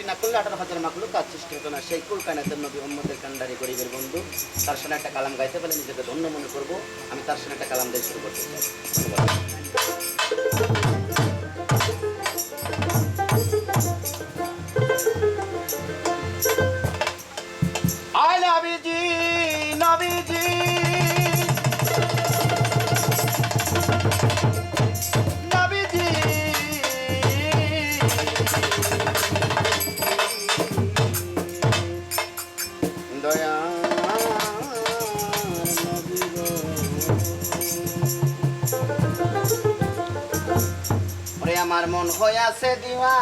সৃষ্টি না করলে আঠারো হাজার মাকলু কাজ সৃষ্টি হতো না। সেই কুল কায়নাতের নবী মোহাম্মদের কান্ডারি গরিবের বন্ধু, তার সঙ্গে একটা কালাম গাইতে পারলে নিজেকে ধন্য মনে করব। আমি তার সঙ্গে একটা কালাম দিয়ে শুরু করতে চাই। আমার মন হইয়াছে দিওয়ানা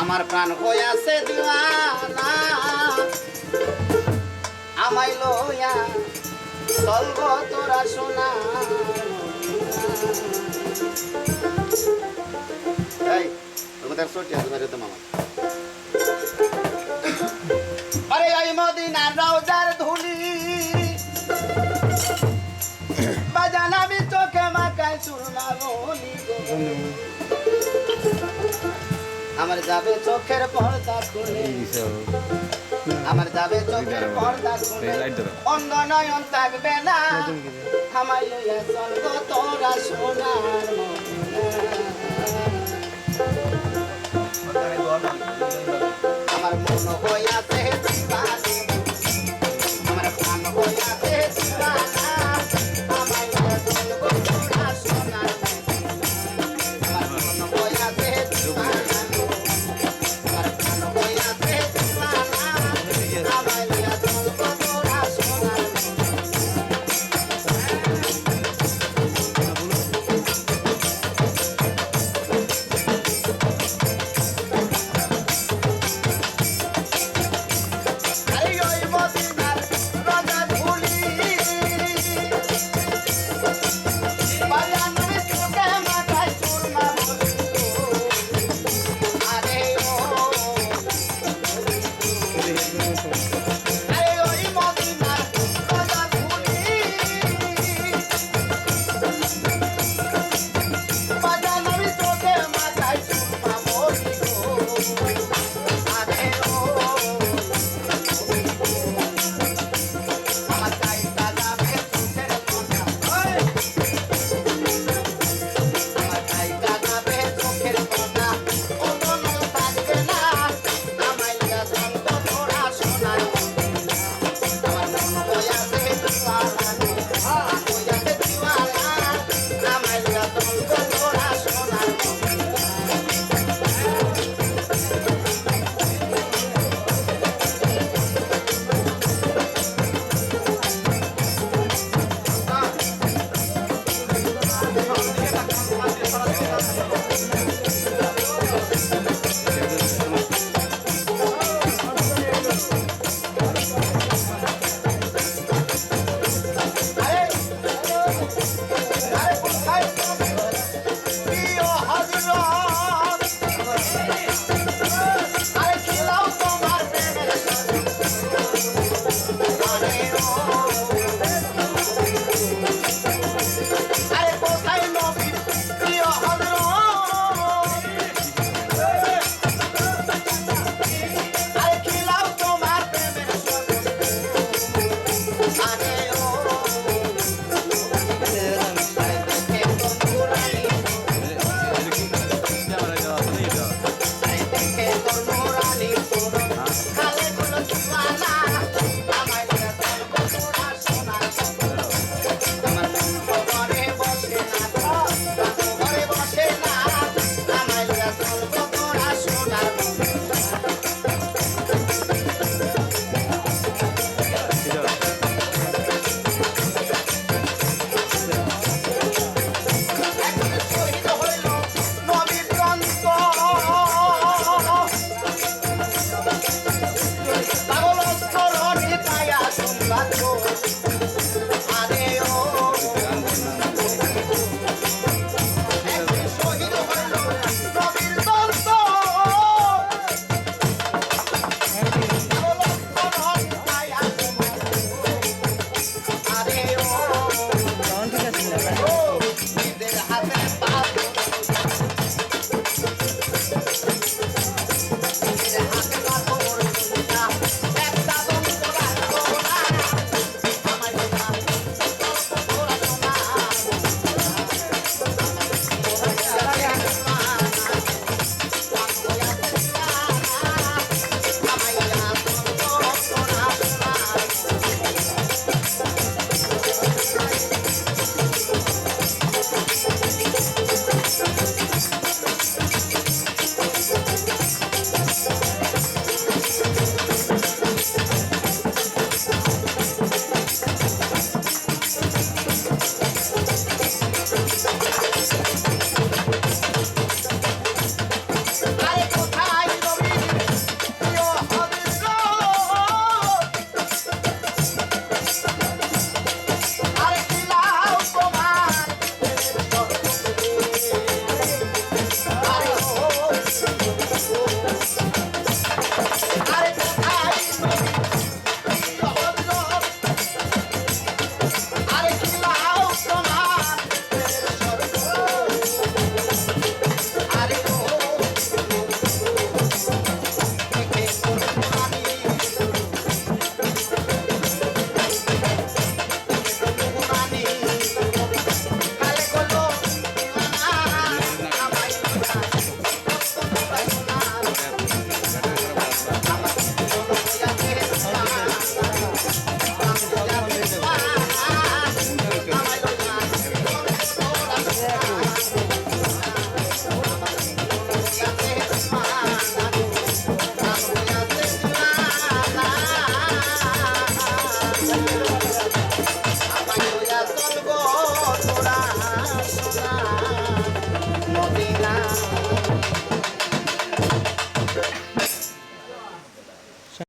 আমার প্রাণ হইয়াছে দিওয়ানা। আমায় লইয়া চলব তোরা সোনা। এই, তোমাদের সরটি আছে মামা? আরে এই মদিনার আমার যাবে চোখের পর্দা খুলে। আমার যাবে চোখের পর্দা খুলে। অন্ধ নয়ন থাকবে না। আমায় লইয়া চলবো তোরা সোনার আমার মন হইয়াছে